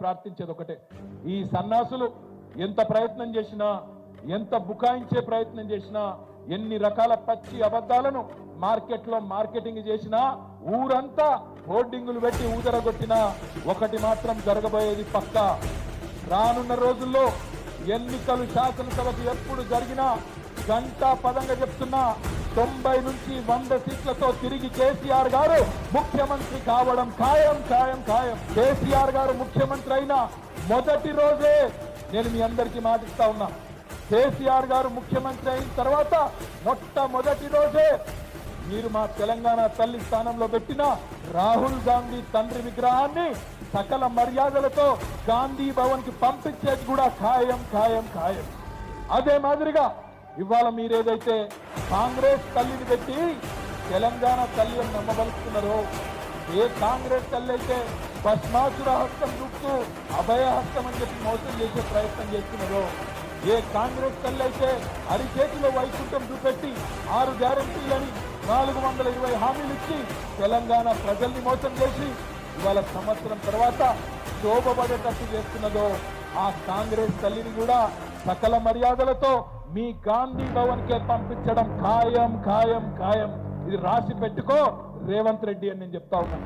ప్రార్థించేది ఒకటే. ఈ సన్నాసులు ఎంత ప్రయత్నం చేసినా ఎంత బుకాయించే ప్రయత్నం చేసినా ఎన్ని రకాల పచ్చి అబద్ధాలను మార్కెట్లో మార్కెటింగ్ చేసినా ఊరంతా హోర్డింగులు పెట్టి ఊదరగొట్టినా ఒకటి మాత్రం జరగబోయేది పక్కా. రానున్న రోజుల్లో ఎన్నికలు శాసనసభకు ఎప్పుడు జరిగినా గంటా పదంగా చెప్తున్నా తొంభై నుంచి వంద సీట్లతో తిరిగి కేసీఆర్ గారు ముఖ్యమంత్రి కావడం ఖాయం ఖాయం ఖాయం. కేసీఆర్ గారు ముఖ్యమంత్రి అయిన మొదటి రోజే నేను మీ అందరికీ మాటిస్తా ఉన్నా. కేసీఆర్ గారు ముఖ్యమంత్రి అయిన తర్వాత మొట్టమొదటి రోజే మీరు మా తెలంగాణ తల్లి స్థానంలో పెట్టిన రాహుల్ గాంధీ తండ్రి విగ్రహాన్ని సకల మర్యాదలతో గాంధీ భవన్కి పంపించేది కూడా ఖాయం ఖాయం ఖాయం. అదే మాదిరిగా ఇవాళ మీరేదైతే కాంగ్రెస్ తల్లిని పెట్టి తెలంగాణ తల్లి అని నమ్మబలుస్తున్నారో ఏ కాంగ్రెస్ తల్లి అయితే భస్మాసుర హస్తం చూపుతూ అభయహస్తం అని చెప్పి మోసం చేసే ప్రయత్నం చేస్తున్నారో ఏ కాంగ్రెస్ తల్లి అయితే అరిచేతిలో వైకుంఠం చూపెట్టి ఆరు గ్యారంటీలని నాలుగు వందల ఇరవై హామీలు ఇచ్చి తెలంగాణ ప్రజల్ని మోసం చేసి ఇవాళ సంవత్సరం తర్వాత శోభపడేటట్టు చేస్తున్నదో ఆ కాంగ్రెస్ తల్లిని కూడా సకల మర్యాదలతో మీ గాంధీ భవన్ కే పంపించడం ఖాయం ఖాయం ఖాయం. ఇది రాసి పెట్టుకో రేవంత్ రెడ్డి అని నేను చెప్తా ఉన్నాను.